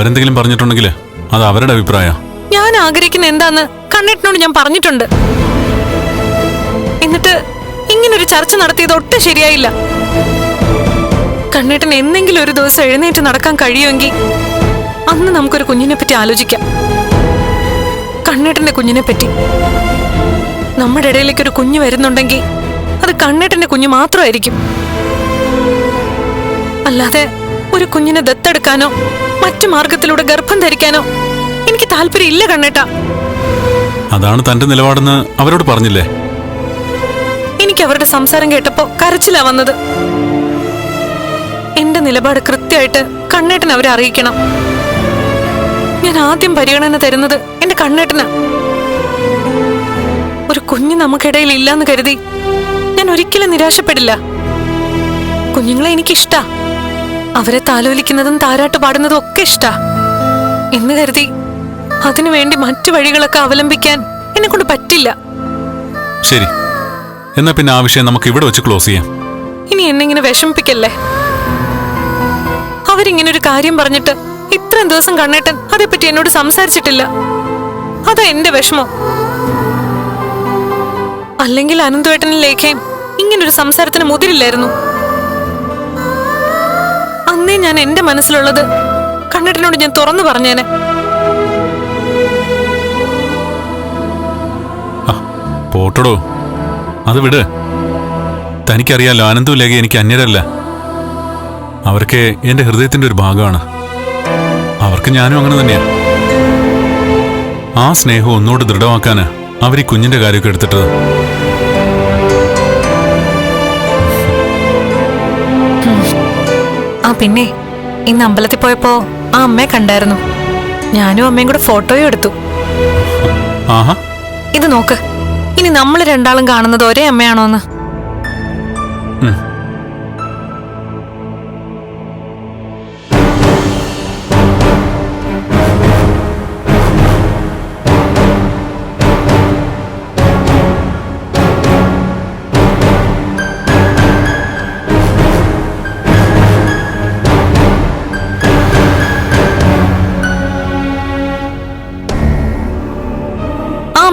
അവരെന്തെങ്കിലും പറഞ്ഞിട്ടുണ്ടെങ്കിൽ അത് അവരുടെ അഭിപ്രായ. ഞാൻ ആഗ്രഹിക്കുന്ന എന്താന്ന് കണ്ണേട്ടനോട് ഞാൻ പറഞ്ഞിട്ടുണ്ട്. എന്നിട്ട് ഇങ്ങനൊരു ചർച്ച നടത്തിയത് ഒട്ടും ശരിയായില്ല. കണ്ണേട്ടൻ എന്തെങ്കിലും ഒരു ദിവസം എഴുന്നേറ്റ് നടക്കാൻ കഴിയുമെങ്കിൽ അന്ന് നമുക്കൊരു കുഞ്ഞിനെ പറ്റി ആലോചിക്കാം. കണ്ണേട്ടന്റെ കുഞ്ഞിനെ പറ്റി. നമ്മുടെ ഇടയിലേക്ക് ഒരു കുഞ്ഞ് വരുന്നുണ്ടെങ്കിൽ അത് കണ്ണേട്ടന്റെ കുഞ്ഞ് മാത്രമായിരിക്കും. അല്ലാതെ ഒരു കുഞ്ഞിനെ ദത്തെടുക്കാനോ മറ്റു മാർഗത്തിലൂടെ ഗർഭം ധരിക്കാനോ? എനിക്ക് താല്പര്യമില്ല കണ്ണേട്ടാ. അതാണ് തന്റെ നിലപാടെന്ന് അവരോട് പറഞ്ഞില്ലേ? എനിക്ക് അവരുടെ സംസാരം കേട്ടപ്പോ കരച്ചിലാ വന്നത്. എന്റെ നിലപാട് കൃത്യമായിട്ട് കണ്ണേട്ടൻ അവരെ അറിയിക്കണം. ഞാൻ ആദ്യം പരിഗണന തരുന്നത് എന്റെ കണ്ണേട്ടനാ. ഒരു കുഞ്ഞ് നമുക്കിടയിൽ ഇല്ലാന്ന് കരുതി ഞാൻ ഒരിക്കലും നിരാശപ്പെടില്ല. കുഞ്ഞുങ്ങളെ എനിക്കിഷ്ടാ. അവരെ താലോലിക്കുന്നതും താരാട്ട് പാടുന്നതും ഒക്കെ ഇഷ്ടാ. എന്ന് കരുതി അതിനു വേണ്ടി മറ്റു വഴികളൊക്കെ അവലംബിക്കാൻ എന്നെ കൊണ്ട് പറ്റില്ല. ശരി. എന്നാ പിന്നെ ആ വിഷയം നമുക്ക് ഇവിടെ വെച്ച് ക്ലോസ് ചെയ്യാം. ഇനി എന്നെ ഇങ്ങനെ വിഷമിപ്പിക്കല്ലേ? അവരിങ്ങനെ ഒരു കാര്യം പറഞ്ഞിട്ട് ഇത്രയും ദിവസം കണ്ണേട്ടൻ അതേപ്പറ്റി എന്നോട് സംസാരിച്ചിട്ടില്ല. അതാ എന്റെ വിഷമം. അല്ലെങ്കിൽ അനന്തുവേട്ടനും ലേഖയും ഇങ്ങനൊരു സംസാരത്തിന് മുതിരില്ലായിരുന്നു. അന്നേ ഞാൻ എന്റെ മനസ്സിലുള്ളത്. കണ്ണേട്ടനോട് ഞാൻ തുറന്നു പറഞ്ഞേനെ. പോട്ടടോ. അത് വിട്. തനിക്കറിയാലോ ആനന്ദവും ലേഖ എനിക്ക് അന്യരല്ല. അവർക്ക് എന്റെ ഹൃദയത്തിന്റെ ഒരു ഭാഗമാണ്. അവർക്ക് ഞാനും അങ്ങനെ തന്നെയാ. ആ സ്നേഹം ഒന്നുകൂടെ ദൃഢമാക്കാന് അവർ ഈ കുഞ്ഞിന്റെ കാര്യമൊക്കെ എടുത്തിട്ടത്. ആ പിന്നെ. ഇന്ന് അമ്പലത്തിൽ പോയപ്പോ ആ അമ്മയെ കണ്ടായിരുന്നു. ഞാനും അമ്മയും കൂടെ ഫോട്ടോയും എടുത്തു. ആഹാ. ഇത് നോക്ക്. ഇനി നമ്മൾ രണ്ടാളും കാണുന്നത് ഒരേ അമ്മയാണോന്ന്.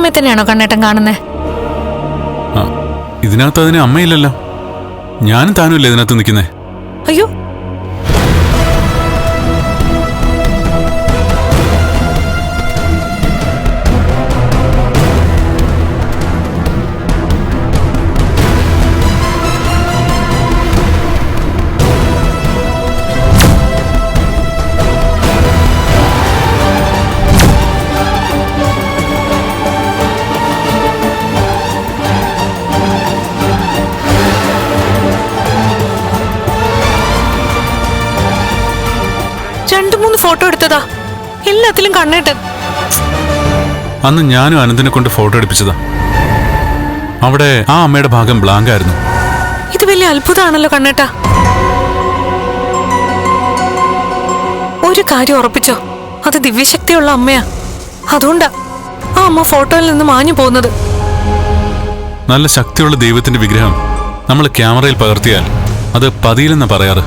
അമ്മയെ തന്നെയാണോ കണ്ണേട്ടൻ കാണുന്നത് ഇതിനകത്ത് അതിന് അമ്മയില്ലല്ലോ. ഞാനും താനും ഇല്ലേ ഇതിനകത്ത് നിൽക്കുന്നേ? അയ്യോ രണ്ടു മൂന്ന് ഫോട്ടോ എടുത്തതാ. എല്ലാത്തിലും കണ്ണേട്ടൻ അന്ന് ഞാനും അനന്തിനെ കൊണ്ട് ഫോട്ടോ എടുപ്പിച്ചതാ. അവിടെ ആ അമ്മയുടെ ഭാഗം ബ്ലാങ്ക് ആയിരുന്നു. ഇത് വലിയ അത്ഭുതമാണല്ലോ കണ്ണേട്ടാ. ഒരു കാര്യം ഉറപ്പിച്ചോ? അത് ദിവ്യശക്തിയുള്ള അമ്മയാ. അതുകൊണ്ടാ ആ അമ്മ ഫോട്ടോയിൽ നിന്ന് മാഞ്ഞു പോകുന്നത്. നല്ല ശക്തിയുള്ള ദൈവത്തിന്റെ വിഗ്രഹം നമ്മൾ ക്യാമറയിൽ പകർത്തിയാൽ അത് പതിയിലെന്ന് പറയാറ്.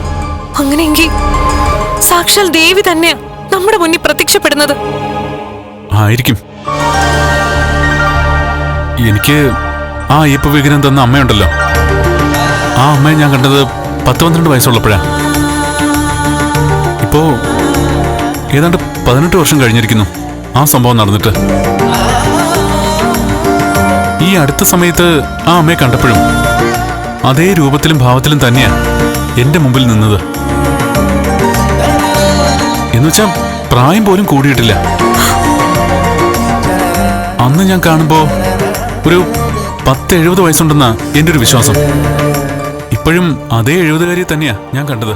അങ്ങനെയെങ്കിൽ സാക്ഷാൽ ദേവി തന്നെയാ നമ്മുടെ മുന്നിൽ പ്രത്യക്ഷപ്പെടുന്നത്. ആയിരിക്കും. എനിക്ക് ആ അയ്യപ്പ വിഗ്രഹം തന്ന അമ്മയുണ്ടല്ലോ. ആ അമ്മയെ ഞാൻ കണ്ടത് പത്ത് പന്ത്രണ്ട് വയസ്സുള്ളപ്പോഴാണ് ഇപ്പോ ഏതാണ്ട് പതിനെട്ട് വർഷം കഴിഞ്ഞിരിക്കുന്നു ആ സംഭവം നടന്നിട്ട്. ഈ അടുത്ത സമയത്ത് ആ അമ്മയെ കണ്ടപ്പോഴും അതേ രൂപത്തിലും ഭാവത്തിലും തന്നെയാ എന്റെ മുമ്പിൽ നിന്നത്. എന്നുവെച്ചാ പ്രായം പോലും കൂടിയിട്ടില്ല. അന്ന് ഞാൻ കാണുമ്പോ ഒരു പത്ത് എഴുപത് വയസ്സുണ്ടെന്നാ എന്റെ ഒരു വിശ്വാസം. ഇപ്പോഴും അതേ എഴുപതുകാരി തന്നെയാ ഞാൻ കണ്ടത്.